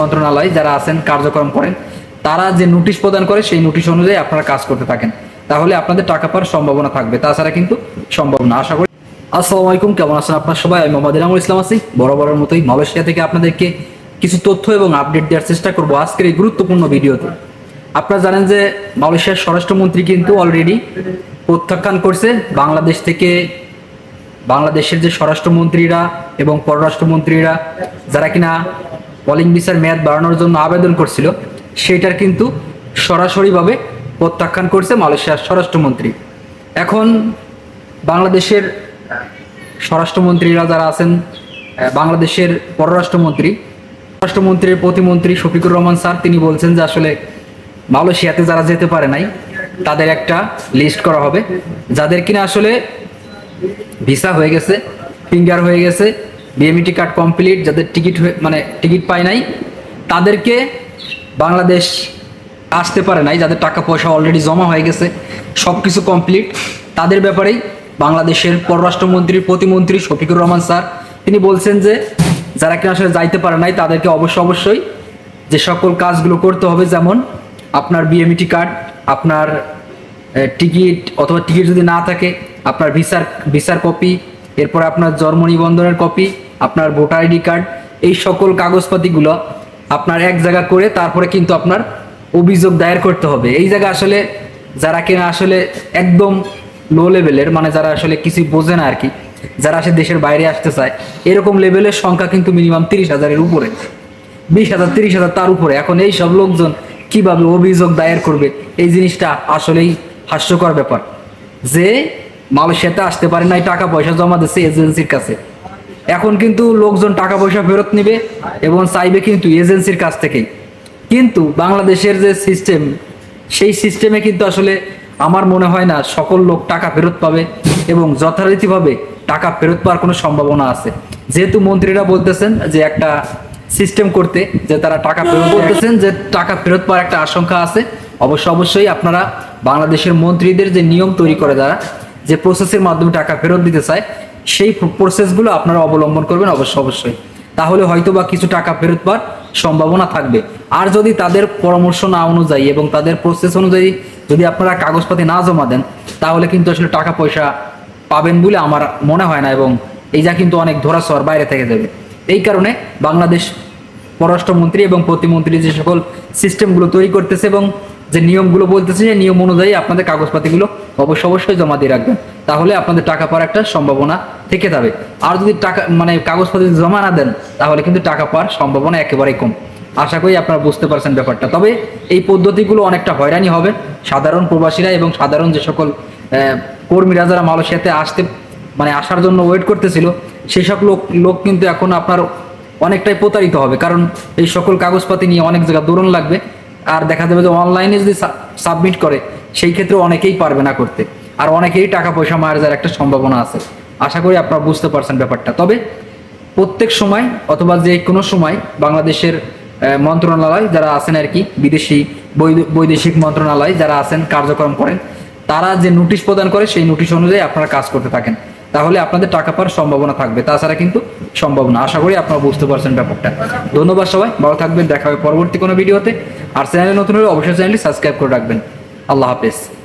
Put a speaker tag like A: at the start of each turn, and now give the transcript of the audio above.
A: মন্ত্রণালয় যারা আছেন, কার্যক্রম করেন, তারা যে নোটিশ প্রদান করে, সেই নোটিশ অনুযায়ী আপনারা কাজ করতে থাকেন। তাহলে আপনাদের টাকা পাওয়ার সম্ভাবনা থাকবে। তাছাড়া কিন্তু সম্ভব না। আশা করি আসসালামু আলাইকুম, কেমন আছেন আপনার সবাই? আমি মোহাম্মদ ইনামুল ইসলাম আছি। বরাবরের মতোই মালয়েশিয়া থেকে আপনাদেরকে কিছু তথ্য এবং আপডেট দেওয়ার চেষ্টা করব আজকের এই গুরুত্বপূর্ণ ভিডিওতে। আপনারা জানেন যে মালয়েশিয়ার স্বরাষ্ট্রমন্ত্রী কিন্তু অলরেডি প্রত্যাখ্যান করছে। বাংলাদেশ থেকে বাংলাদেশের যে স্বরাষ্ট্রমন্ত্রীরা এবং পররাষ্ট্রমন্ত্রীরা, যারা কিনা পলিং ভিসার মেয়াদ বাড়ানোর জন্য আবেদন করছিল, সেটার কিন্তু সরাসরিভাবে প্রত্যাখ্যান করছে মালয়েশিয়ার স্বরাষ্ট্রমন্ত্রী। এখন বাংলাদেশের স্বরাষ্ট্রমন্ত্রীরা যারা আছেন বাংলাদেশের পররাষ্ট্রমন্ত্রী পররাষ্ট্রমন্ত্রীর প্রতিমন্ত্রী শফিকুর রহমান স্যার, তিনি বলছেন যে আসলে মালয়েশিয়াতে যারা যেতে পারে নাই, তাদের একটা লিস্ট করা হবে, যাদের কিনা আসলে ভিসা হয়ে গেছে ফিঙ্গার হয়ে গেছে বিএমইটি কার্ড কমপ্লিট যাদের টিকিট মানে টিকিট পায় নাই, তাদেরকে বাংলাদেশ আসতে পারে নাই, যাদের টাকা পয়সা অলরেডি জমা হয়ে গেছে সব কিছু কমপ্লিট তাদের ব্যাপারেই বাংলাদেশের পররাষ্ট্রমন্ত্রীর প্রতিমন্ত্রী শফিকুর রহমান স্যার, তিনি বলছেন যে, যারা কিনা আসলে যাইতে পারে নাই, তাদেরকে অবশ্য অবশ্যই যে সকল কাজগুলো করতে হবে, যেমন আপনার বিএমইটি কার্ড আপনার টিকিট অথবা টিকিট যদি না থাকে, আপনার ভিসার ভিসার কপি এরপর আপনার জন্ম নিবন্ধনের কপি আপনার ভোটার আইডি কার্ড, এই সকল কাগজপাতিগুলো আপনার এক জায়গা করে তারপরে কিন্তু আপনার অভিযোগ দায়ের করতে হবে। এই জায়গা আসলে যারা কিনা আসলে একদম লো লেভেলের মানে যারা আসলে কিছু বোঝে না আর কি যারা আসে দেশের বাইরে আসতে চায়, এরকম লেভেলের সংখ্যা কিন্তু মিনিমাম তিরিশ হাজারের উপরে। বিশ হাজার, তিরিশ হাজার তার উপরে। এখন এই সব লোকজন কীভাবে অভিযোগ দায়ের করবে? এই জিনিসটা আসলেই হাস্যকর ব্যাপার। যে মালয়েশিয়াতে আসতে পারে নাই, টাকা পয়সা জমা দিচ্ছে এজেন্সির কাছে। এখন কিন্তু লোকজন টাকা পয়সা ফেরত নেবে এবং চাইবে কিন্তু এজেন্সির কাছ থেকেই। কিন্তু বাংলাদেশের যে সিস্টেম সেই সিস্টেমে কিন্তু আসলে আমার মনে হয় না সকল লোক টাকা ফেরত পাবে এবং যথারীতিভাবে টাকা ফেরত পাওয়ার কোনো সম্ভাবনা আছে। যেহেতু মন্ত্রীরা বলতেছেন যে একটা সিস্টেম করতে, যে তারা টাকা ফেরত বলতেছেন যে টাকা ফেরত পাওয়ার একটা আশঙ্কা আছে, অবশ্য অবশ্যই আপনারা বাংলাদেশের মন্ত্রীদের যে নিয়ম তৈরি করে যারা যে প্রসেসের মাধ্যমে টাকা ফেরত দিতে চায় সেই প্রসেসগুলো আপনারা অবলম্বন করবেন অবশ্য অবশ্যই। তাহলে হয়তো বা কিছু টাকা ফেরত পাওয়ার সম্ভাবনা থাকবে। আর যদি তাদের পরামর্শ না অনুযায়ী এবং তাদের প্রসেস অনুযায়ী যদি আপনারা কাগজপাতি না জমা দেন, তাহলে কিন্তু আসলে টাকা পয়সা পাবেন বলে আমার মনে হয় না এবং এই যা কিন্তু অনেক ধরাছোঁয়ার বাইরে থেকে যাবে। এই কারণে বাংলাদেশ পররাষ্ট্রমন্ত্রী এবং প্রতিমন্ত্রী যে সকল সিস্টেমগুলো তৈরি করতেছে এবং যে নিয়মগুলো বলতেছে যে নিয়ম অনুযায়ী আপনাদের কাগজপাতিগুলো অবশ্য অবশ্যই জমা দিয়ে রাখবেন। তাহলে আপনাদের টাকা পাওয়ার একটা সম্ভাবনা থেকে যাবে। আর যদি টাকা মানে কাগজপাতি জমা না দেন, তাহলে কিন্তু টাকা পাওয়ার সম্ভাবনা একেবারেই কম। আশা করি আপনারা বুঝতে পারছেন ব্যাপারটা। তবে এই পদ্ধতিগুলো অনেকটা হয়রানি হবে। সাধারণ প্রবাসীরা এবং সাধারণ যে সকল কর্মীরা যারা মালয়েশিয়াতে আসতে মানে আসার জন্য ওয়েট করতেছিল সেই সব লোক লোক কিন্তু এখন আপনার অনেকটাই প্রতারিত হবে। কারণ এই সকল কাগজপাতি নিয়ে অনেক জায়গা দৌড়ন লাগবে। আর দেখা যাবে যে অনলাইনে যদি সাবমিট করে, সেই ক্ষেত্রে অনেকেই পারবে না করতে। আর অনেকেই টাকা পয়সা মারা যাওয়ার একটা সম্ভাবনা আছে। আশা করি আপনারা বুঝতে পারছেন ব্যাপারটা। তবে প্রত্যেক সময় অথবা যে কোনো সময় বাংলাদেশের মন্ত্রণালয় যারা আছেন আর কি, বিদেশি বৈদ- বৈদেশিক মন্ত্রণালয় যারা আছেন, কার্যক্রম করেন, তারা যে নোটিশ প্রদান করে, সেই নোটিশ অনুযায়ী আপনারা কাজ করতে থাকেন। তাহলে আপনাদের টাকা পাওয়ার সম্ভাবনা থাকবে। তাছাড়া কিন্তু সম্ভব না। আশা করি আপনারা বুঝতে পারছেন ব্যাপারটা। ধন্যবাদ সবাই। ভালো থাকবেন। দেখা হবে পরবর্তী কোনো ভিডিওতে। আর চ্যানেলে নতুন হলে অবশ্যই চ্যানেলটি সাবস্ক্রাইব করে রাখবেন। আল্লাহ হাফেজ।